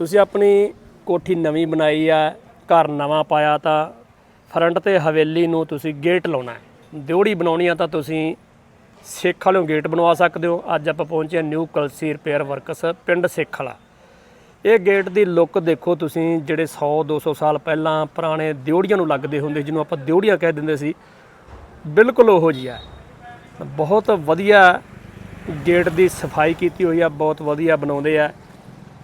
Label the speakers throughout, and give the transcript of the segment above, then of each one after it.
Speaker 1: ਤੁਸੀਂ ਆਪਣੀ ਕੋਠੀ ਨਵੀਂ ਬਣਾਈ ਆ, ਘਰ ਨਵਾਂ ਪਾਇਆ ਤਾਂ ਫਰੰਟ ਤੇ ਹਵੇਲੀ ਨੂੰ ਤੁਸੀਂ ਗੇਟ ਲਾਉਣਾ ਹੈ। ਦਿਉੜੀ ਬਣਾਉਣੀ ਆ ਤਾਂ ਤੁਸੀਂ ਸਿੱਖ ਵਾਲਿਓ ਗੇਟ ਬਣਵਾ ਸਕਦੇ ਹੋ। ਅੱਜ ਆਪਾਂ ਪਹੁੰਚੇ ਹਾਂ ਨਿਊ ਕਲਸੀ ਰਿਪੇਅਰ ਵਰਕਸ ਪਿੰਡ ਸਿੱਖ ਵਾਲਾ। ਇਹ ਗੇਟ ਦੀ ਲੁੱਕ ਦੇਖੋ ਤੁਸੀਂ, ਜਿਹੜੇ 100 200 ਸਾਲ ਪਹਿਲਾਂ ਪੁਰਾਣੇ ਦਿਉੜੀਆਂ ਨੂੰ ਲੱਗਦੇ ਹੁੰਦੇ ਜਿਹਨੂੰ ਆਪਾਂ ਦਿਉੜੀਆਂ ਕਹਿ ਦਿੰਦੇ ਸੀ, ਬਿਲਕੁਲ ਉਹੋ ਜਿਹਾ ਹੈ ਬਹੁਤ ਵਧੀਆ ਗੇਟ ਦੀ ਸਫ਼ਾਈ ਕੀਤੀ ਹੋਈ ਆ, ਬਹੁਤ ਵਧੀਆ ਬਣਾਉਂਦੇ ਆ।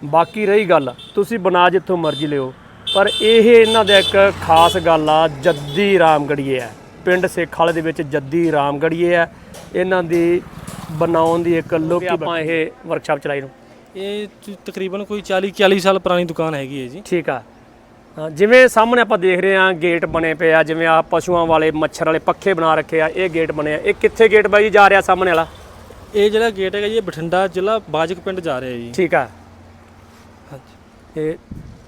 Speaker 1: ਬਾਕੀ ਰਹੀ ਗੱਲ ਤੁਸੀਂ ਬਣਾ ਜਿੱਥੋਂ ਮਰਜ਼ੀ ਲਿਓ। ਪਰ ਇਹ ਇਹਨਾਂ ਦਾ ਇੱਕ ਖਾਸ ਗੱਲ ਆ ਜੱਦੀ ਰਾਮਗੜੀਏ ਆ। ਪਿੰਡ ਸੇਖ ਵਾਲੇ ਦੇ ਵਿੱਚ ਜੱਦੀ ਰਾਮਗੜੀਏ ਆ। ਇਹਨਾਂ ਦੀ ਬਣਾਉਣ ਦੀ ਇੱਕ ਲੁੱਕ ਆਪਾਂ ਇਹ ਵਰਕਸ਼ਾਪ ਚਲਾਈ ਨੂੰ।
Speaker 2: ਇਹ ਤਕਰੀਬਨ ਕੋਈ 40 40 ਸਾਲ ਪੁਰਾਣੀ ਦੁਕਾਨ ਹੈਗੀ ਹੈ ਜੀ।
Speaker 1: ਠੀਕ ਆ। ਜਿਵੇਂ ਸਾਹਮਣੇ ਆਪਾਂ ਦੇਖ ਰਹੇ ਹਾਂ ਗੇਟ ਬਣੇ ਪਏ ਆ ਜਿਵੇਂ ਆ ਪਸ਼ੂਆਂ ਵਾਲੇ ਮੱਛਰ ਵਾਲੇ ਪੱਖੇ ਬਣਾ ਰੱਖੇ ਆ ਇਹ ਗੇਟ ਬਣੇ ਆ। ਇਹ ਕਿੱਥੇ ਗੇਟ ਬਾਈ ਜੀ ਜਾ ਰਿਹਾ ਸਾਹਮਣੇ ਵਾਲਾ?
Speaker 2: ਇਹ ਜਿਹੜਾ ਗੇਟ ਹੈਗਾ ਜੀ ਇਹ ਬਠਿੰਡਾ ਜ਼ਿਲ੍ਹਾ ਬਾਜਕ ਪਿੰਡ ਜਾ ਰਿਹਾ ਜੀ।
Speaker 1: ਠੀਕ ਆ।
Speaker 2: ਹਾਂਜੀ
Speaker 1: ਇਹ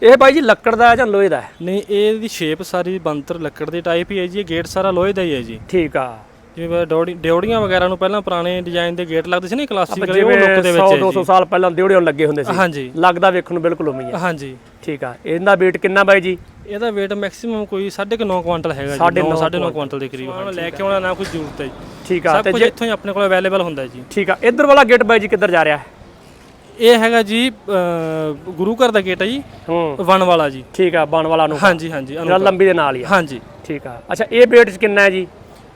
Speaker 1: ਇਹ ਬਾਈ ਜੀ ਲੱਕੜ ਦਾ ਹੈ ਜਾਂ ਲੋਹੇ ਦਾ ਹੈ?
Speaker 2: ਨਹੀਂ ਇਹਦੀ ਸ਼ੇਪ ਸਾਰੀ ਬੰਤਰ ਲੱਕੜ ਦੇ ਟਾਈਪ ਹੀ ਹੈ ਜੀ ਇਹ ਗੇਟ ਸਾਰਾ ਲੋਹੇ ਦਾ ਹੀ ਹੈ ਜੀ।
Speaker 1: ਠੀਕ ਆ।
Speaker 2: ਜਿਵੇਂ ਡਿਉੜੀ- ਡਿਉੜੀਆਂ ਵਗੈਰਾ ਨੂੰ ਪਹਿਲਾਂ ਪੁਰਾਣੇ ਡਿਜ਼ਾਈਨ ਦੇ ਗੇਟ ਲੱਗਦੇ ਸੀ ਨਾ ਕਲਾਸਿਕ ਉਹ ਲੁੱਕ ਦੇ
Speaker 1: 100
Speaker 2: ਵਿੱਚ ਹੈ
Speaker 1: 200 ਸਾਲ ਪਹਿਲਾਂ ਦਿਉੜਿਆਂ ਲੱਗੇ ਹੁੰਦੇ ਸੀ।
Speaker 2: ਹਾਂਜੀ।
Speaker 1: ਲੱਗਦਾ ਵੇਖਣ ਨੂੰ ਬਿਲਕੁਲ ਉਵੇਂ ਹੀ
Speaker 2: ਹਾਂਜੀ।
Speaker 1: ਠੀਕ ਆ। ਇਹਦਾ weight ਕਿੰਨਾ ਬਾਈ ਜੀ?
Speaker 2: ਇਹਦਾ weight ਮੈਕਸਿਮਮ ਕੋਈ 9.5 ਕੁਆਂਟਲ ਹੈਗਾ ਜੀ
Speaker 1: ਸਾਢੇ
Speaker 2: 9
Speaker 1: ਨੌ
Speaker 2: 9.5 ਕੁਆਂਟਲ। ਦੇ ਕਰੀਬ ਹਾਂ ਲੈ ਕੇ ਆਉਣਾ ਨਾ ਕੋਈ ਜ਼ਰੂਰਤ ਹੈ ਜੀ।
Speaker 1: ਠੀਕ ਆ।
Speaker 2: ਸਭ
Speaker 1: ਤੇ
Speaker 2: ਕੁਝ
Speaker 1: ਜੇ
Speaker 2: ਇੱਥੋਂ ਹੀ ਆਪਣੇ ਕੋਲ ਅਵੇਲੇਬਲ ਹੁੰਦਾ ਹੈ ਜੀ।
Speaker 1: ਠੀਕ ਆ। ਇੱਧਰ ਵਾਲਾ ਗੇਟ ਬਾਈ ਜੀ ਕਿੱਧਰ ਜਾ ਰਿਹਾ ਹੈ?
Speaker 2: ਇਹ ਹੈਗਾ ਜੀ ਗੁਰੂ ਘਰ ਦਾ ਗੇਟ ਹੈ ਜੀ
Speaker 1: ਹੂੰ।
Speaker 2: ਵਨ ਵਾਲਾ ਜੀ।
Speaker 1: ਠੀਕ ਆ ਬਣ ਵਾਲਾ ਨੂੰ।
Speaker 2: ਹਾਂਜੀ ਹਾਂਜੀ
Speaker 1: ਜਿਹੜਾ ਲੰਬੀ ਦੇ ਨਾਲ ਹੀ ਆ।
Speaker 2: ਹਾਂਜੀ।
Speaker 1: ਠੀਕ ਆ। ਅੱਛਾ ਇਹ weight ਚ ਕਿੰਨਾ ਹੈ ਜੀ?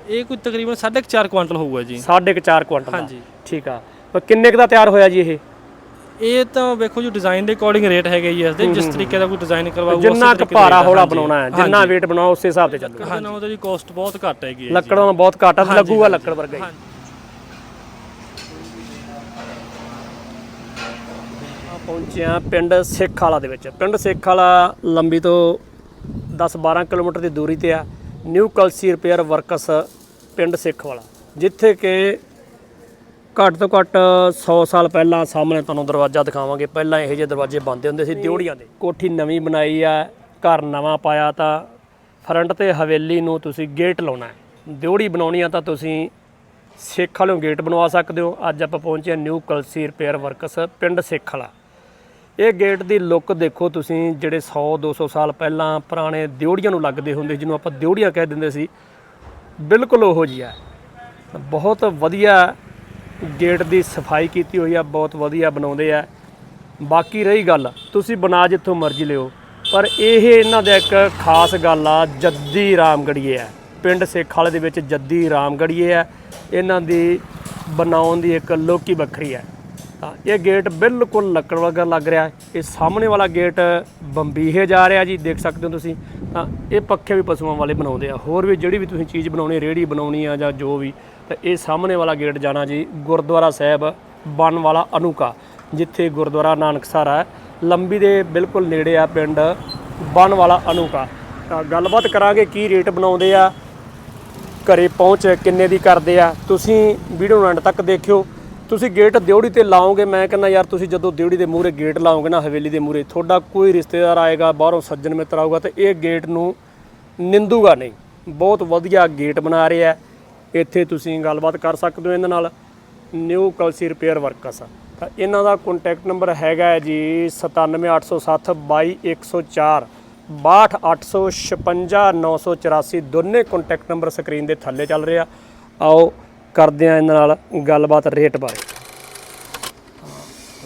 Speaker 2: ਇਹ ਕੋਈ ਤਕਰੀਬਨ 4.5 ਕੁਆਂਟਲ ਹੋਊਗਾ ਜੀ।
Speaker 1: 4.5 ਕੁਇੰਟਲ
Speaker 2: ਹਾਂਜੀ।
Speaker 1: ਠੀਕ ਆ। ਪਰ ਕਿੰਨੇ ਕੁ ਦਾ ਤਿਆਰ ਹੋਇਆ ਜੀ ਇਹ?
Speaker 2: ਇਹ ਤਾਂ ਵੇਖੋ ਜੀ ਡਿਜ਼ਾਈਨ ਦੇ ਅਕੋਰਡਿੰਗ ਰੇਟ ਹੈਗੇ ਜੀ ਇਸ ਦੇ ਜਿਸ ਤਰੀਕੇ ਦਾ ਕੋਈ ਡਿਜ਼ਾਈਨ ਕਰਵਾਊਗਾ ਉਸੇ
Speaker 1: ਜਿੰਨਾ ਕੁ
Speaker 2: ਤਰੀਕੇ
Speaker 1: ਭਾਰਾ ਹੌਲਾ
Speaker 2: ਹਾਂਜੀ।
Speaker 1: ਬਣਾਉਣਾ ਹੈ ਜਿੰਨਾ weight ਬਣਾਓ ਉਸੇ ਹਿਸਾਬ ਤੇ ਚੱਲੂ
Speaker 2: ਦੇ ਨਾਲ ਉਹਦੀ ਕੋਸਟ ਬਹੁਤ ਘੱਟ ਹੈਗੀ ਹੈ
Speaker 1: ਲੱਕੜ ਦਾ ਬਹੁਤ ਘੱਟ ਲੱਗੂਗਾ ਲੱਕੜ ਵਰਗਾ ਹੀ।
Speaker 2: ਹਾਂਜੀ।
Speaker 1: ਆ ਪਹੁੰਚੇ ਆ ਪਿੰਡ ਸਿੱਖ ਵਾਲਾ ਦੇ ਵਿੱਚ। ਪਿੰਡ ਸਿੱਖ ਵਾਲਾ ਲੰਬੀ ਤੋਂ 10-12 ਕਿਲੋਮੀਟਰ ਦੀ ਦੂਰੀ ਤੇ ਆ। ਨਿਊ ਕਲਸੀ ਰਿਪੇਅਰ ਵਰਕਸ ਪਿੰਡ ਸਿੱਖ ਵਾਲਾ ਜਿੱਥੇ ਕਿ ਘੱਟ ਤੋਂ ਘੱਟ 100 ਸਾਲ ਪਹਿਲਾਂ ਸਾਹਮਣੇ ਤੁਹਾਨੂੰ ਦਰਵਾਜ਼ਾ ਦਿਖਾਵਾਂਗੇ। ਪਹਿਲਾਂ ਇਹੋ ਜਿਹੇ ਦਰਵਾਜ਼ੇ ਬੰਦੇ ਹੁੰਦੇ ਸੀ ਦਿਉੜੀਆਂ ਦੇ। ਕੋਠੀ ਨਵੀਂ ਬਣਾਈ ਆ ਘਰ ਨਵਾਂ ਪਾਇਆ ਤਾਂ ਫਰੰਟ ਤੇ ਹਵੇਲੀ ਨੂੰ ਤੁਸੀਂ ਗੇਟ ਲਾਉਣਾ ਹੈ। ਦਿਉੜੀ ਬਣਾਉਣੀ ਆ ਤਾਂ ਤੁਸੀਂ ਸਿੱਖ ਵਾਲਿਓ ਗੇਟ ਬਣਵਾ ਸਕਦੇ ਹੋ। ਅੱਜ ਆਪਾਂ ਪਹੁੰਚੇ ਨਿਊ ਕਲਸੀ ਰਿਪੇਅਰ ਵਰਕਸ ਪਿੰਡ ਸਿੱਖ ਵਾਲਾ ਇਹ ਗੇਟ ਦੀ ਲੁੱਕ ਦੇਖੋ ਤੁਸੀਂ, ਜਿਹੜੇ 100 200 ਸਾਲ ਪਹਿਲਾਂ ਪੁਰਾਣੇ ਦਿਉੜੀਆਂ ਨੂੰ ਲੱਗਦੇ ਹੁੰਦੇ ਜਿਹਨੂੰ ਆਪਾਂ ਦਿਉੜੀਆਂ ਕਹਿ ਦਿੰਦੇ ਸੀ, ਬਿਲਕੁਲ ਉਹੋ ਜਿਹਾ ਹੈ। ਬਹੁਤ ਵਧੀਆ ਗੇਟ ਦੀ ਸਫ਼ਾਈ ਕੀਤੀ ਹੋਈ ਆ, ਬਹੁਤ ਵਧੀਆ ਬਣਾਉਂਦੇ ਆ। ਬਾਕੀ ਰਹੀ ਗੱਲ, ਤੁਸੀਂ ਬਣਾ ਜਿੱਥੋਂ ਮਰਜ਼ੀ ਲਿਓ, ਪਰ ਇਹ ਇਹਨਾਂ ਦਾ ਇੱਕ ਖਾਸ ਗੱਲ ਆ, ਜੱਦੀ ਰਾਮਗੜੀਏ ਆ। ਪਿੰਡ ਸੇਖ ਵਾਲੇ ਦੇ ਵਿੱਚ ਜੱਦੀ ਰਾਮਗੜੀਏ ਆ। ਇਹਨਾਂ ਦੀ ਬਣਾਉਣ ਦੀ ਇੱਕ ਲੁੱਕ ਵੱਖਰੀ ਹੈ ਤਾਂ ਇਹ ਗੇਟ ਬਿਲਕੁਲ ਲੱਕੜ ਵਰਗਾ ਲੱਗ ਰਿਹਾ। ਹੈ ਇਹ ਸਾਹਮਣੇ ਵਾਲਾ ਗੇਟ ਬੰਬੀਹੇ ਜਾ ਰਿਹਾ ਜੀ, ਦੇਖ ਸਕਦੇ ਹੋ ਤੁਸੀਂ। ਤਾਂ ਇਹ ਪੱਖੇ ਵੀ ਪਸ਼ੂਆਂ ਵਾਲੇ ਬਣਾਉਂਦੇ ਆ। ਹੋਰ ਵੀ ਜਿਹੜੀ ਵੀ ਤੁਸੀਂ ਚੀਜ਼ ਬਣਾਉਣੀ ਰੇੜੀ ਬਣਾਉਣੀ ਆ ਜਾਂ ਜੋ ਵੀ, ਤਾਂ ਇਹ ਸਾਹਮਣੇ ਵਾਲਾ ਗੇਟ ਜਾਣਾ ਜੀ, ਗੁਰਦੁਆਰਾ ਸਾਹਿਬ ਬਣ ਵਾਲਾ ਅਨੂਕਾ, ਜਿੱਥੇ ਗੁਰਦੁਆਰਾ ਨਾਨਕਸਰ ਹੈ। ਲੰਬੀ ਦੇ ਬਿਲਕੁਲ ਨੇੜੇ ਆ ਪਿੰਡ ਬਣ ਵਾਲਾ ਅਨੂਕਾ। ਤਾਂ ਗੱਲਬਾਤ ਕਰਾਂਗੇ ਕੀ ਰੇਟ ਬਣਾਉਂਦੇ ਆ, ਘਰੇ ਪਹੁੰਚ ਕਿੰਨੇ ਦੀ ਕਰਦੇ ਆ। ਤੁਸੀਂ ਵੀਡੀਓ ਨੂੰ ਐਂਡ ਤੱਕ ਦੇਖਿਓ। ਤੁਸੀਂ ਗੇਟ ਦਿਉੜੀ ਤੇ ਲਾਓਗੇ, ਮੈਂ ਕਹਿੰਦਾ ਯਾਰ ਤੁਸੀਂ ਜਦੋਂ ਦਿਉੜੀ ਦੇ ਮੂਹਰੇ ਗੇਟ ਲਾਓਗੇ ਨਾ, ਹਵੇਲੀ ਦੇ ਮੂਹਰੇ, ਤੁਹਾਡਾ ਕੋਈ ਰਿਸ਼ਤੇਦਾਰ ਆਏਗਾ, ਬਾਹਰੋਂ ਸੱਜਣ ਮਿੱਤਰ ਆਊਗਾ ਤੇ ਇਹ ਗੇਟ ਨੂੰ ਨਿੰਦੂਗਾ ਨਹੀਂ। ਬਹੁਤ ਵਧੀਆ ਗੇਟ ਬਣਾ ਰਿਹਾ ਇੱਥੇ ਤੁਸੀਂ ਗੱਲਬਾਤ ਕਰ ਸਕਦੇ ਹੋ ਇਹਨਾਂ ਨਾਲ। ਨਿਊ ਕਲਸੀ ਰਿਪੇਅਰ ਵਰਕਸ ਤਾਂ ਇਹਨਾਂ ਦਾ ਕੰਟੈਕਟ ਨੰਬਰ ਹੈਗਾ ਹੈ ਜੀ 97860 22104 62856 ਦੋਨੇ ਕੰਟੈਕਟ ਨੰਬਰ ਸਕਰੀਨ ਦੇ ਥੱਲੇ ਚੱਲ ਰਿਹਾ ਆਓ ਕਰਦੇ ਆ ਇਹਨਾਂ ਨਾਲ ਗੱਲਬਾਤ ਰੇਟ ਬਾਰੇ।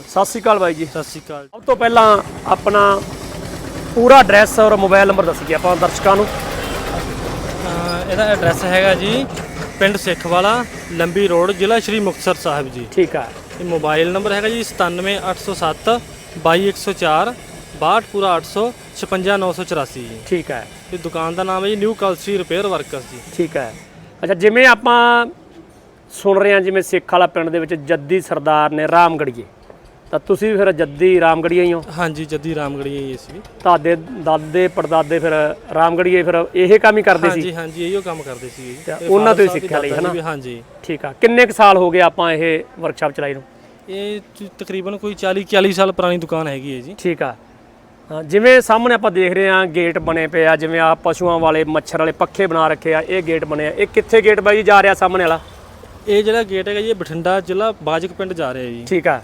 Speaker 1: ਸਤਿ ਸ਼੍ਰੀ ਅਕਾਲ ਬਾਈ ਜੀ।
Speaker 2: ਸਤਿ ਸ਼੍ਰੀ ਅਕਾਲ।
Speaker 1: ਸਭ ਤੋਂ ਪਹਿਲਾਂ ਆਪਣਾ ਪੂਰਾ ਐਡਰੈਸ ਔਰ ਮੋਬਾਈਲ ਨੰਬਰ ਦੱਸੀਏ ਆਪਾਂ ਦਰਸ਼ਕਾਂ ਨੂੰ।
Speaker 2: ਇਹਦਾ ਐਡਰੈਸ ਹੈਗਾ ਜੀ ਪਿੰਡ ਸਿੱਖਵਾਲਾ ਲੰਬੀ ਰੋਡ ਜ਼ਿਲ੍ਹਾ ਸ਼੍ਰੀ ਮੁਕਤਸਰ ਸਾਹਿਬ ਜੀ।
Speaker 1: ਠੀਕ ਆ।
Speaker 2: ਇਹ ਮੋਬਾਈਲ ਨੰਬਰ ਹੈਗਾ ਜੀ 97807 22104 62 ਪੂਰਾ 800 56984 ਜੀ
Speaker 1: ਠੀਕ ਹੈ
Speaker 2: ਇਹ ਦੁਕਾਨ ਦਾ ਨਾਮ ਹੈ ਜੀ ਨਿਊ ਕਲਸੀ ਰਿਪੇਅਰ ਵਰਕਰਸ ਜੀ।
Speaker 1: ਠੀਕ ਹੈ ਅੱਛਾ ਜਿਵੇਂ ਆਪਾਂ ਸੁਣ ਰਹੇ ਹਾਂ ਜਿਵੇਂ ਸਿੱਖ ਵਾਲਾ ਪਿੰਡ ਦੇ ਵਿੱਚ ਜੱਦੀ ਸਰਦਾਰ ਨੇ ਰਾਮਗੜੀਏ। ਤਾਂ ਤੁਸੀਂ ਵੀ ਫਿਰ ਜੱਦੀ ਰਾਮਗੜੀਏ ਹੀ ਹੋ?
Speaker 2: ਹਾਂਜੀ ਜੱਦੀ ਰਾਮਗੜੀਆ ਜੀ ਅਸੀਂ ਵੀ।
Speaker 1: ਤੁਹਾਡੇ ਦਾਦੇ ਪੜਦਾਦੇ ਫਿਰ ਰਾਮਗੜੀਏ ਫਿਰ ਇਹ ਕੰਮ ਹੀ ਕਰਦੇ ਸੀ?
Speaker 2: ਹਾਂਜੀ ਹਾਂਜੀ ਇਹੀਓ ਕੰਮ ਕਰਦੇ ਸੀ।
Speaker 1: ਤੇ ਉਹਨਾਂ ਤੋਂ ਹੀ ਸਿੱਖਿਆ ਲਈ, ਹਨਾ?
Speaker 2: ਹਾਂਜੀ।
Speaker 1: ਠੀਕ ਆ। ਕਿੰਨੇ ਕੁ ਸਾਲ ਹੋ ਗਏ ਆਪਾਂ ਇਹ ਵਰਕਸ਼ਾਪ ਚਲਾਈ ਨੂੰ?
Speaker 2: ਇਹ ਤਕਰੀਬਨ ਕੋਈ 40 40 ਸਾਲ ਪੁਰਾਣੀ ਦੁਕਾਨ ਹੈਗੀ ਹੈ ਜੀ।
Speaker 1: ਠੀਕ ਆ। ਹਾਂ, ਜਿਵੇਂ ਸਾਹਮਣੇ ਆਪਾਂ ਦੇਖ ਰਹੇ ਹਾਂ ਗੇਟ ਬਣੇ ਪਏ ਆ ਜਿਵੇਂ ਆ ਪਸ਼ੂਆਂ ਵਾਲੇ ਮੱਛਰ ਵਾਲੇ ਪੱਖੇ ਬਣਾ ਰੱਖੇ ਆ ਇਹ ਗੇਟ ਬਣੇ ਆ। ਇਹ ਕਿੱਥੇ ਗੇਟ ਬਾਈ ਜੀ ਜਾ ਰਿਹਾ ਸਾਹਮਣੇ ਵਾਲਾ?
Speaker 2: ਇਹ ਜਿਹੜਾ ਗੇਟ ਹੈਗਾ ਜੀ ਇਹ ਬਠਿੰਡਾ ਜ਼ਿਲ੍ਹਾ ਬਾਜਕ ਪਿੰਡ ਜਾ ਰਿਹਾ ਜੀ।
Speaker 1: ਠੀਕ ਆ।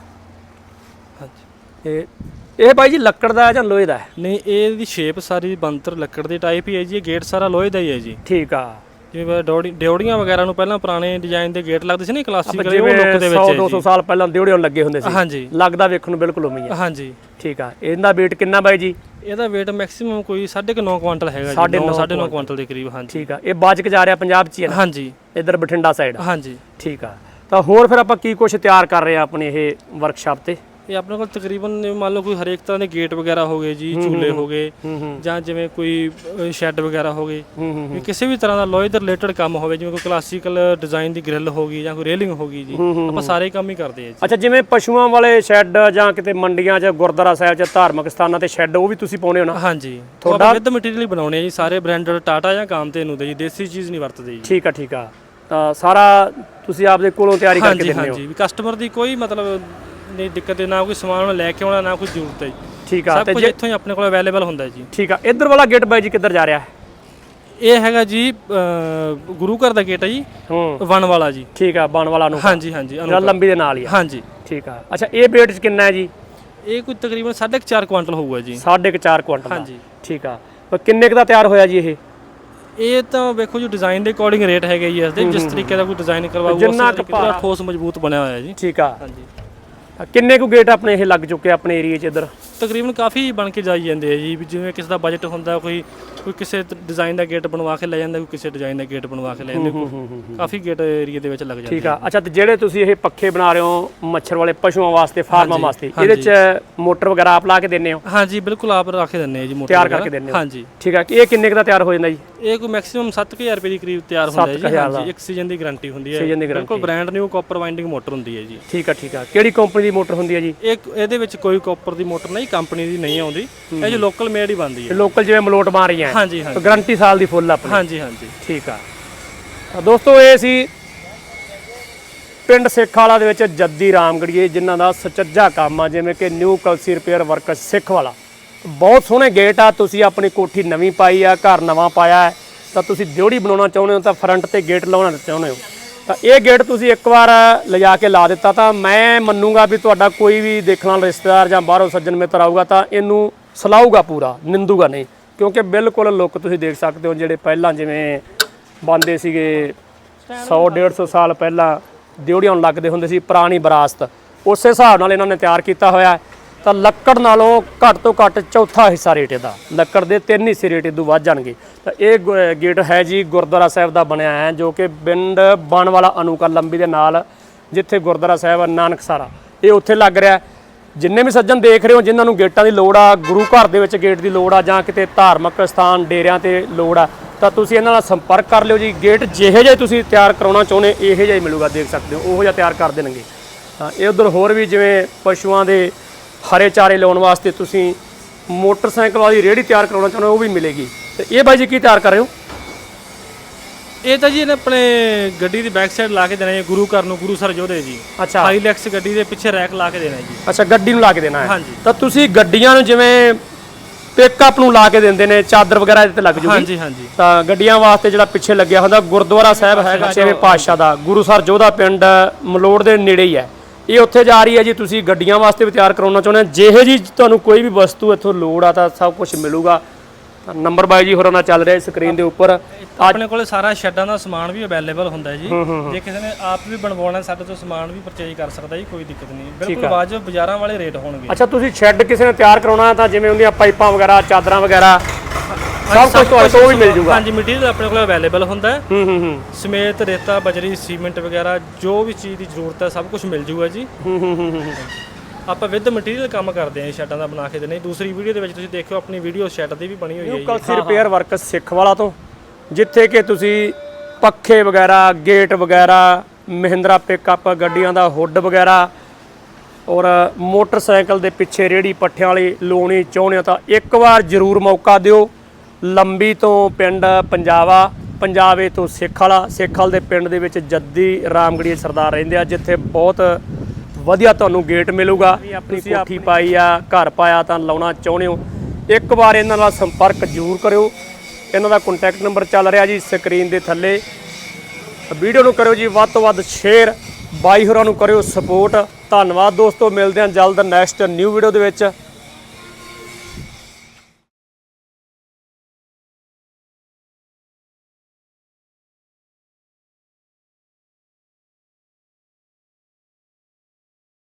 Speaker 2: ਹਾਂਜੀ।
Speaker 1: ਇਹ ਇਹ ਬਾਈ ਜੀ ਲੱਕੜ ਦਾ ਹੈ ਜਾਂ ਲੋਹੇ ਦਾ ਹੈ?
Speaker 2: ਨਹੀਂ ਇਹਦੀ ਸ਼ੇਪ ਸਾਰੀ ਬੰਤਰ ਲੱਕੜ ਦੇ ਟਾਈਪ ਹੀ ਹੈ ਜੀ ਇਹ ਗੇਟ ਸਾਰਾ ਲੋਹੇ ਦਾ ਹੀ ਹੈ ਜੀ।
Speaker 1: ਠੀਕ ਆ।
Speaker 2: ਜਿਵੇਂ ਡਿਉੜੀ ਡਿਉੜੀਆਂ ਵਗੈਰਾ ਨੂੰ ਪਹਿਲਾਂ ਪੁਰਾਣੇ ਡਿਜ਼ਾਈਨ ਦੇ ਗੇਟ ਲੱਗਦੇ ਸੀ ਨਾ ਕਲਾਸਿਕਲ ਉਹ
Speaker 1: ਜਿਵੇਂ
Speaker 2: ਲੁੱਕ ਦੇ
Speaker 1: 100
Speaker 2: ਵਿੱਚ ਹੈ
Speaker 1: 200 ਸਾਲ ਪਹਿਲਾਂ ਦਿਉੜਿਆਂ ਲੱਗੇ ਹੁੰਦੇ ਸੀ।
Speaker 2: ਹਾਂਜੀ।
Speaker 1: ਲੱਗਦਾ ਵੇਖਣ ਨੂੰ ਬਿਲਕੁਲ ਹੀ ਹੈ।
Speaker 2: ਹਾਂਜੀ।
Speaker 1: ਠੀਕ ਆ। ਇਹਦਾ weight ਕਿੰਨਾ ਬਾਈ ਜੀ?
Speaker 2: ਇਹਦਾ weight ਮੈਕਸਿਮਮ ਕੋਈ 9.5 ਕੁਆਂਟਲ ਹੈਗਾ ਜੀ
Speaker 1: ਸਾਢੇ
Speaker 2: 9
Speaker 1: ਨੌ
Speaker 2: 9.5 ਕੁਆਂਟਲ। ਦੇ ਕਰੀਬ ਹਾਂਜੀ।
Speaker 1: ਠੀਕ ਆ। ਇਹ ਬਾਜਕ ਜਾ ਰਿਹਾ ਪੰਜਾਬ ਚ ਹੀ ਹੈ ਨਾ?
Speaker 2: ਹਾਂਜੀ।
Speaker 1: ਇੱਧਰ ਬਠਿੰਡਾ ਸਾਈਡ
Speaker 2: ਹਾਂਜੀ।
Speaker 1: ਠੀਕ ਆ। ਤਾਂ ਹੋਰ ਫਿਰ ਆਪਾਂ ਕੀ ਕੁਝ ਤਿਆਰ ਕਰ ਰਹੇ ਆ ਆਪਣੇ ਇਹ ਵਰਕਸ਼ਾਪ ਤੇ?
Speaker 2: ਇਹ ਆਪਣੇ ਕੋਲ ਤਕਰੀਬਨ ਜਿਵੇਂ ਮੰਨ ਲਓ ਕੋਈ ਹਰੇਕ ਤਰ੍ਹਾਂ ਦੇ ਗੇਟ ਵਗੈਰਾ ਹੋ ਗਏ ਜੀ ਝੂਲੇ ਹੋ ਗਏ ਜਾਂ ਜਿਵੇਂ ਕੋਈ ਸ਼ੈੱਡ ਵਗੈਰਾ ਹੋ ਗਏ। ਵੀ ਕਿਸੇ ਵੀ ਤਰ੍ਹਾਂ ਦਾ ਲੋਹੇ ਦੇ ਰਿਲੇਟਡ ਕੰਮ ਹੋਵੇ ਜਿਵੇਂ ਕੋਈ ਕਲਾਸੀਕਲ ਡਿਜ਼ਾਈਨ ਦੀ ਗ੍ਰਿਲ ਹੋ ਗਈ ਜਾਂ ਕੋਈ ਰੇਲਿੰਗ ਹੋ ਗਈ ਜੀ ਆਪਾਂ ਸਾਰੇ ਕੰਮ ਹੀ ਕਰਦੇ ਆ ਜੀ।
Speaker 1: ਅੱਛਾ ਜਿਵੇਂ ਪਸ਼ੂਆਂ ਵਾਲੇ ਸ਼ੈੱਡ ਜਾਂ ਕਿਤੇ ਮੰਡੀਆਂ 'ਚ ਗੁਰਦੁਆਰਾ ਸਾਹਿਬ 'ਚ ਧਾਰਮਿਕ ਸਥਾਨਾਂ ਤੇ ਸ਼ੈੱਡ ਉਹ ਵੀ ਤੁਸੀਂ ਪਾਉਨੇ ਹੋ ਨਾ?
Speaker 2: ਹਾਂਜੀ। ਤੁਹਾਡਾ ਵਿਦ ਮਟੀਰੀਅਲ ਹੀ ਬਣਾਉਣੇ ਆ ਜੀ ਸਾਰੇ ਬ੍ਰਾਂਡਡ ਟਾਟਾ ਜਾਂ ਕਾਮਤੇ ਨੂੰ ਦੇ ਜੀ ਦੇਸੀ ਚੀਜ਼ ਨਹੀਂ ਵਰਤਦੇ ਜੀ।
Speaker 1: ਠੀਕ ਆ ਠੀਕ ਆ। ਤਾਂ ਸਾਰਾ ਤੁਸੀਂ ਆਪਦੇ ਕੋਲੋਂ ਤਿਆਰੀ ਕਰਕੇ
Speaker 2: ਹਾਂਜੀ
Speaker 1: ਦਿੰਦੇ ਹੋ?
Speaker 2: ਹਾਂਜੀ। ਵੀ ਕਸਟਮਰ ਦੀ ਕੋਈ ਮਤਲਬ ਨਹੀਂ ਦਿੱਕਤ ਹੈ, ਨਾ ਕੋਈ ਸਮਾਨ ਲੈ ਕੇ ਆਉਣਾ ਨਾ ਕੋਈ ਜ਼ਰੂਰਤ ਹੈ ਜੀ।
Speaker 1: ਠੀਕ ਆ
Speaker 2: ਸਭ
Speaker 1: ਤੇ
Speaker 2: ਕੁਝ ਇੱਥੋਂ ਹੀ ਆਪਣੇ ਕੋਲ ਅਵੇਲੇਬਲ ਹੁੰਦਾ ਹੈ ਜੀ।
Speaker 1: ਠੀਕ ਆ ਇੱਧਰ ਵਾਲਾ ਗੇਟ ਬਾਈ ਜੀ ਕਿੱਧਰ ਜਾ ਰਿਹਾ ਹੈ?
Speaker 2: ਇਹ ਹੈਗਾ ਜੀ ਗੁਰੂ ਘਰ ਦਾ ਗੇਟ ਹੈ ਜੀ
Speaker 1: ਹੂੰ।
Speaker 2: ਵਨ ਵਾਲਾ ਜੀ।
Speaker 1: ਠੀਕ ਆ ਬਣ ਵਾਲਾ ਨੂੰ।
Speaker 2: ਹਾਂਜੀ ਹਾਂਜੀ
Speaker 1: ਜਿਹੜਾ ਲੰਬੀ ਦੇ ਨਾਲ ਹੀ ਆ।
Speaker 2: ਹਾਂਜੀ।
Speaker 1: ਠੀਕ ਆ। ਅੱਛਾ ਇਹ weight 'ਚ ਕਿੰਨਾ ਹੈ ਜੀ?
Speaker 2: ਇਹ ਕੋਈ ਤਕਰੀਬਨ 4.5 ਕੁਆਂਟਲ ਹੋਊਗਾ ਜੀ।
Speaker 1: 4.5 ਕੁਇੰਟਲ ਦਾ।
Speaker 2: ਹਾਂਜੀ।
Speaker 1: ਠੀਕ ਆ। ਪਰ ਕਿੰਨੇ ਕੁ ਦਾ ਤਿਆਰ ਹੋਇਆ ਜੀ ਇਹ?
Speaker 2: ਇਹ ਤਾਂ ਵੇਖੋ ਜੀ ਡਿਜ਼ਾਈਨ ਦੇ ਅਕੋਰਡਿੰਗ ਰੇਟ ਹੈਗਾ ਜੀ ਇਸ ਦੇ ਜਿਸ ਤਰੀਕੇ ਦਾ ਕੋਈ ਡਿਜ਼ਾਈਨ ਕਰਵਾਊਗਾ
Speaker 1: ਜਿੰਨਾ
Speaker 2: ਦਾ ਠੋਸ ਮਜ਼ਬੂਤ ਬਣਿਆ ਹੋਇਆ ਜੀ।
Speaker 1: ਠੀਕ ਆ।
Speaker 2: ਹਾਂਜੀ।
Speaker 1: ਕਿੰਨੇ ਕੁ ਗੇਟ ਆਪਣੇ ਇਹ ਲੱਗ ਚੁੱਕੇ ਆਪਣੇ ਏਰੀਆ 'ਚ ਇੱਧਰ?
Speaker 2: ਤਕਰੀਬਨ ਕਾਫੀ ਬਣ ਕੇ ਜਾਈ ਜਾਂਦੇ ਆ ਜੀ ਵੀ ਜਿਵੇਂ ਕਿਸੇ ਦਾ ਬਜਟ ਹੁੰਦਾ ਕੋਈ ਕੋਈ ਕਿਸੇ ਡਿਜ਼ਾਈਨ ਦਾ ਗੇਟ ਬਣਵਾ ਕੇ ਲੈ ਜਾਂਦਾ ਕੋਈ ਕਿਸੇ ਡਿਜ਼ਾਈਨ ਦਾ ਗੇਟ ਬਣਵਾ ਕੇ ਲੈ ਜਾਂਦਾ ਕਾਫੀ ਗੇਟ ਏਰੀਆ ਦੇ ਵਿੱਚ ਲੱਗ ਜਾਂਦੇ
Speaker 1: ਠੀਕ ਆ। ਅੱਛਾ ਤੇ ਜਿਹੜੇ ਤੁਸੀਂ ਇਹ ਪੱਖੇ ਬਣਾ ਰਹੇ ਹੋ ਮੱਛਰ ਵਾਲੇ ਪਸ਼ੂਆਂ ਵਾਸਤੇ ਫਾਰਮਾਂ ਵਾਸਤੇ ਇਹਦੇ 'ਚ ਮੋਟਰ ਵਗੈਰਾ ਆਪ ਲਾ ਕੇ ਦਿੰਨੇ ਹੋ?
Speaker 2: ਹਾਂਜੀ ਬਿਲਕੁਲ ਆਪ ਰੱਖ ਦਿੰਨੇ ਆ ਜੀ ਮੋਟਰ
Speaker 1: ਤਿਆਰ। ਕਰਕੇ ਦਿੰਦੇ ਹੋ।
Speaker 2: ਹਾਂਜੀ।
Speaker 1: ਠੀਕ ਆ ਕਿ ਇਹ ਕਿੰਨੇ ਕੁ ਦਾ ਤਿਆਰ ਹੋ ਜਾਂਦਾ ਜੀ?
Speaker 2: ਇਹ ਕੋਈ ਮੈਕਸਿਮਮ 7000 ਰੁਪਏ ਦੀ ਕਰੀਬ ਤਿਆਰ ਹੁੰਦਾ ਹੈ ਜੀ
Speaker 1: 7,000
Speaker 2: ਹਾਂਜੀ ਇੱਕ ਸੀਜ਼ਨ ਦੀ ਗਾਰੰਟੀ ਹੁੰਦੀ ਹੈ। ਬਿਲਕੁਲ brand new copper winding motor ਹੁੰਦੀ ਹੈ ਜੀ।
Speaker 1: ਠੀਕ ਆ ਠੀਕ ਆ। ਕਿਹੜੀ ਕੰਪਨੀ ਦੀ ਮੋਟਰ ਹੁੰਦੀ ਹੈ ਜੀ?
Speaker 2: ਇਹ ਇਹਦੇ ਵਿੱਚ ਕੋਈ ਕਾਪਰ ਦੀ ਮੋਟਰ ਨਹੀਂ ਕੰਪਨੀ ਦੀ ਨਹੀਂ ਆਉਂਦੀ। ਇਹ ਜੋ ਲੋਕਲ ਮੇਡ ਹੀ ਬਣਦੀ ਹੈ।
Speaker 1: ਲੋਕਲ ਜਿਵੇਂ ਮਲੋਟ ਮਾਰ ਰਹੀਆਂ ਹੈ।
Speaker 2: ਹਾਂਜੀ ਹਾਂਜੀ।
Speaker 1: ਗਾਰੰਟੀ ਸਾਲ ਦੀ ਫੁੱਲ ਆਪਣੀ।
Speaker 2: ਹਾਂਜੀ ਹਾਂਜੀ।
Speaker 1: ਠੀਕ ਆ। ਤਾਂ ਦੋਸਤੋ ਇਹ ਸੀ ਪਿੰਡ ਸਿੱਖ ਵਾਲਾ ਦੇ ਵਿੱਚ ਜੱਦੀ ਰਾਮਗੜੀਏ ਜਿਨ੍ਹਾਂ ਦਾ ਸੁਚੱਜਾ ਕੰਮ ਆ ਜਿਵੇਂ ਕਿ ਨਿਊ ਕਲਸੀ ਰਿਪੇਅਰ ਵਰਕਰ ਸਿੱਖ ਵਾਲਾ। ਬਹੁਤ ਸੋਹਣੇ ਗੇਟ ਆ ਤੁਸੀਂ ਆਪਣੀ ਕੋਠੀ ਨਵੀਂ ਪਾਈ ਆ ਘਰ ਨਵਾਂ ਪਾਇਆ ਤਾਂ ਤੁਸੀਂ ਦਿਉੜੀ ਬਣਾਉਣਾ ਚਾਹੁੰਦੇ ਹੋ ਤਾਂ ਫਰੰਟ ਤੇ ਗੇਟ ਲਾਉਣਾ ਚਾਹੁੰਦੇ ਹੋ। ਤਾਂ ਇਹ ਗੇਟ ਤੁਸੀਂ ਇੱਕ ਵਾਰ ਲਿਜਾ ਕੇ ਲਾ ਦਿੱਤਾ ਤਾਂ ਮੈਂ ਮੰਨੂਗਾ ਵੀ ਤੁਹਾਡਾ ਕੋਈ ਵੀ ਦੇਖਣ ਵਾਲਾ ਰਿਸ਼ਤੇਦਾਰ ਜਾਂ ਬਾਹਰੋਂ ਸੱਜਣ ਮਿੱਤਰ ਆਊਗਾ ਤਾਂ ਇਹਨੂੰ ਸਲਾਊਗਾ ਪੂਰਾ, ਨਿੰਦੂਗਾ ਨਹੀਂ ਕਿਉਂਕਿ ਬਿਲਕੁਲ ਲੁੱਕ ਤੁਸੀਂ ਦੇਖ ਸਕਦੇ ਹੋ ਜਿਹੜੇ ਪਹਿਲਾਂ ਜਿਵੇਂ ਬੰਦੇ ਸੀਗੇ 100 150 ਸਾਲ ਪਹਿਲਾਂ ਦਿਉੜੀਆਂ ਨੂੰ ਲੱਗਦੇ ਹੁੰਦੇ ਸੀ, ਪੁਰਾਣੀ ਵਿਰਾਸਤ ਉਸੇ ਹਿਸਾਬ ਨਾਲ ਇਹਨਾਂ ਨੇ ਤਿਆਰ ਕੀਤਾ ਹੋਇਆ ਹੈ। ਤਾਂ ਲੱਕੜ ਨਾਲੋਂ ਘੱਟ ਤੋਂ ਘੱਟ ਚੌਥਾ ਹਿੱਸਾ ਰੇਟ ਇਹਦਾ। ਲੱਕੜ ਦੇ ਤਿੰਨ ਹਿੱਸੇ ਰੇਟ ਇਦੋਂ ਵੱਧ ਜਾਣਗੇ। ਤਾਂ ਇਹ ਗੁ- ਗੇਟ ਹੈ ਜੀ ਗੁਰਦੁਆਰਾ ਸਾਹਿਬ ਦਾ ਬਣਿਆ ਹੈ, ਜੋ ਕਿ ਪਿੰਡ ਬਣ ਵਾਲਾ ਅਨੂਕਾ ਲੰਬੀ ਦੇ ਨਾਲ, ਜਿੱਥੇ ਗੁਰਦੁਆਰਾ ਸਾਹਿਬ ਆ ਨਾਨਕਸਾਰਾ। ਇਹ ਉੱਥੇ ਲੱਗ ਰਿਹਾ ਜਿੰਨੇ ਵੀ ਸੱਜਣ ਦੇਖ ਰਹੇ ਹੋ, ਜਿਨ੍ਹਾਂ ਨੂੰ ਗੇਟਾਂ ਦੀ ਲੋੜ ਆ, ਗੁਰੂ ਘਰ ਦੇ ਵਿੱਚ ਗੇਟ ਦੀ ਲੋੜ ਆ, ਜਾਂ ਕਿਤੇ ਧਾਰਮਿਕ ਸਥਾਨ, ਡੇਰਿਆਂ ਤੇ ਲੋੜ ਆ, ਤਾਂ ਤੁਸੀਂ ਇਹਨਾਂ ਨਾਲ ਸੰਪਰਕ ਕਰ ਲਿਓ ਜੀ। ਗੇਟ ਜਿਹੇ ਜਿਹੇ ਤੁਸੀਂ ਤਿਆਰ ਕਰਾਉਣਾ ਚਾਹੁੰਦੇ, ਇਹੋ ਜਿਹਾ ਹੀ ਮਿਲੂਗਾ, ਦੇਖ ਸਕਦੇ ਹੋ, ਉਹੋ ਜਿਹਾ ਤਿਆਰ ਕਰ ਦੇਣਗੇ। ਤਾਂ ਇਹ ਉਧਰ ਹੋਰ ਵੀ ਜਿਵੇਂ ਪਸ਼ੂਆਂ ਦੇ ਹਰੇ ਚਾਰੇ ਲਾਉਣ ਵਾਸਤੇ ਤੁਸੀਂ ਮੋਟਰਸਾਈਕਲ ਵਾਲੀ ਰੇਹੜੀ ਤਿਆਰ ਕਰਾਉਣਾ ਚਾਹੁੰਦੇ ਹੋ ਉਹ ਵੀ ਮਿਲੇਗੀ। ਤੇ ਇਹ ਬਾਈ ਜੀ ਕੀ ਤਿਆਰ ਕਰ ਰਹੇ ਹੋ?
Speaker 2: ਇਹ ਤਾਂ ਜੀ ਇਹਨੇ ਆਪਣੇ ਗੱਡੀ ਦੀ ਬੈਕ ਸਾਈਡ ਲਾ ਕੇ ਦੇਣਾ ਹੈ ਗੁਰੂ ਘਰ ਨੂੰ ਗੁਰੂ ਸਰ ਜੋਧੇ ਜੀ।
Speaker 1: ਅੱਛਾ।
Speaker 2: ਹਾਈਲੈਕਸ ਗੱਡੀ ਦੇ ਪਿੱਛੇ ਰੈਕ ਲਾ ਕੇ ਦੇਣਾ ਹੈ ਜੀ।
Speaker 1: ਅੱਛਾ ਗੱਡੀ ਨੂੰ ਲਾ ਕੇ ਦੇਣਾ ਹੈ।
Speaker 2: ਹਾਂਜੀ।
Speaker 1: ਤਾਂ ਤੁਸੀਂ ਗੱਡੀਆਂ ਨੂੰ ਜਿਵੇਂ ਪਿਕਅਪ ਨੂੰ ਲਾ ਕੇ ਦਿੰਦੇ ਨੇ ਚਾਦਰ ਵਗੈਰਾ ਇਹਦੇ ਤੇ ਲੱਗ ਜੂਗੀ।
Speaker 2: ਹਾਂਜੀ ਹਾਂਜੀ।
Speaker 1: ਤਾਂ ਗੱਡੀਆਂ ਵਾਸਤੇ ਜਿਹੜਾ ਪਿੱਛੇ ਲੱਗਿਆ ਹੁੰਦਾ ਗੁਰਦੁਆਰਾ ਸਾਹਿਬ ਹੈਗਾ ਛੇਵੇਂ ਪਾਤਸ਼ਾਹ ਦਾ ਗੁਰੂਸਰ ਜੋਧਾ ਪਿੰਡ ਮਲੋੜ ਦੇ ਨੇੜੇ ਹੀ ਹੈ। ਇਹ ਉੱਥੇ ਜਾ ਰਹੀ ਹੈ ਜੀ ਤੁਸੀਂ ਗੱਡੀਆਂ ਵਾਸਤੇ ਵੀ ਤਿਆਰ ਕਰਾਉਣਾ ਚਾਹੁੰਦੇ ਜਿਹੇ ਜੀ ਤੁਹਾਨੂੰ ਕੋਈ ਵੀ ਵਸਤੂ ਇੱਥੋਂ ਲੋੜ ਆ ਤਾਂ ਸਭ ਕੁਝ ਮਿਲੂਗਾ। ਨੰਬਰ ਬਾਈ ਜੀ ਹੋਰਾਂ ਨਾਲ ਚੱਲ ਰਿਹਾ ਸਕਰੀਨ ਦੇ ਉੱਪਰ।
Speaker 2: ਆਪਣੇ ਕੋਲੇ ਸਾਰਾ ਸ਼ੈੱਡਾਂ ਦਾ ਸਮਾਨ ਵੀ ਅਵੇਲੇਬਲ ਹੁੰਦਾ ਜੀ। ਜੇ ਕਿਸੇ ਨੇ ਆਪ ਵੀ ਬਣਵਾਉਣਾ ਸਾਡੇ ਤੋਂ ਸਮਾਨ ਵੀ ਪਰਚੇਜ ਕਰ ਸਕਦਾ ਜੀ ਕੋਈ ਦਿੱਕਤ ਨਹੀਂ। ਬਿਲਕੁਲ ਵਾਜਬ ਬਾਜ਼ਾਰਾਂ ਵਾਲੇ ਰੇਟ ਹੋਣਗੇ।
Speaker 1: ਅੱਛਾ ਤੁਸੀਂ ਸ਼ੈੱਡ ਕਿਸੇ ਨੇ ਤਿਆਰ ਕਰਾਉਣਾ ਤਾਂ ਜਿਵੇਂ ਹੁੰਦੀਆਂ ਪਾਈਪਾਂ ਵਗੈਰਾ ਚਾਦਰਾਂ ਵਗੈਰਾ ਸਭ ਕੁਝ ਤੁਹਾਡੇ ਉਹ ਵੀ ਮਿਲ ਜੂਗਾ।
Speaker 2: ਹਾਂਜੀ ਮਟੀਰੀਅਲ ਆਪਣੇ ਕੋਲ ਅਵੇਲੇਬਲ ਹੁੰਦਾ ਹੈ।
Speaker 1: ਹੂੰ ਹੂੰ ਹੂੰ।
Speaker 2: ਸਮੇਤ ਰੇਤਾ ਬਜਰੀ ਸੀਮੈਂਟ ਵਗੈਰਾ ਜੋ ਵੀ ਚੀਜ਼ ਦੀ ਜ਼ਰੂਰਤ ਹੈ ਸਭ ਕੁਝ ਮਿਲ ਜੂਗਾ ਜੀ।
Speaker 1: ਹੂੰ ਹੂੰ ਹੂੰ ਹੂੰ
Speaker 2: ਆਪਾਂ ਵਿਦ ਮਟੀਰੀਅਲ ਕੰਮ ਕਰਦੇ ਹਾਂ ਸ਼ੈਡਾਂ ਦਾ ਬਣਾ ਕੇ ਦੇਣੇ ਦੂਸਰੀ ਵੀਡੀਓ ਦੇ ਵਿੱਚ ਤੁਸੀਂ ਦੇਖਿਓ ਆਪਣੀ ਵੀਡੀਓ ਸ਼ੈਡ ਦੀ ਵੀ ਬਣੀ ਹੋਈ ਹੈ
Speaker 1: ਕਲਸੀ ਰਿਪੇਅਰ ਵਰਕ ਸਿੱਖ ਵਾਲਾ ਤੋਂ ਜਿੱਥੇ ਕਿ ਤੁਸੀਂ ਪੱਖੇ ਵਗੈਰਾ ਗੇਟ ਵਗੈਰਾ ਮਹਿੰਦਰਾ ਪਿਕਅਪ ਗੱਡੀਆਂ ਦਾ ਹੁੱਡ ਵਗੈਰਾ ਔਰ ਮੋਟਰਸਾਈਕਲ ਦੇ ਪਿੱਛੇ ਰੇੜੀ ਪੱਠਿਆਂ ਵਾਲੀ ਲਾਉਣੀ ਚਾਹੁੰਦੇ ਤਾਂ ਇੱਕ ਵਾਰ ਜ਼ਰੂਰ ਮੌਕਾ ਦਿਓ। ਲੰਬੀ ਤੋਂ ਪਿੰਡ ਪੰਜਾਬਾ ਪੰਜਾਬੇ ਤੋਂ ਸਿੱਖ ਵਾਲਾ ਸਿੱਖ ਵਾਲ ਦੇ ਪਿੰਡ ਦੇ ਵਿੱਚ ਜੱਦੀ ਰਾਮਗੜੀਏ ਸਰਦਾਰ ਰਹਿੰਦੇ ਆ ਜਿੱਥੇ ਬਹੁਤ ਵਧੀਆ ਤੁਹਾਨੂੰ ਗੇਟ ਮਿਲੂਗਾ। ਆਪਣੀ ਕੋਠੀ ਪਾਈ ਆ ਘਰ ਪਾਇਆ ਤਾਂ ਲਾਉਣਾ ਚਾਹੁੰਦੇ ਹੋ। ਇੱਕ ਵਾਰ ਇਹਨਾਂ ਨਾਲ ਸੰਪਰਕ ਜ਼ਰੂਰ ਕਰਿਓ। ਇਹਨਾਂ ਦਾ ਕੰਟੈਕਟ ਨੰਬਰ ਚੱਲ ਰਿਹਾ ਜੀ ਸਕਰੀਨ ਦੇ ਥੱਲੇ। ਵੀਡੀਓ ਨੂੰ ਕਰਿਓ ਜੀ ਵੱਧ ਤੋਂ ਵੱਧ ਸ਼ੇਅਰ ਬਾਈ ਹੋਰਾਂ ਨੂੰ ਕਰਿਓ ਸਪੋਰਟ ਧੰਨਵਾਦ ਦੋਸਤੋ ਮਿਲਦੇ ਹਾਂ ਜਲਦ ਨੈਕਸਟ ਨਿਊ ਵੀਡੀਓ ਦੇ ਵਿੱਚ।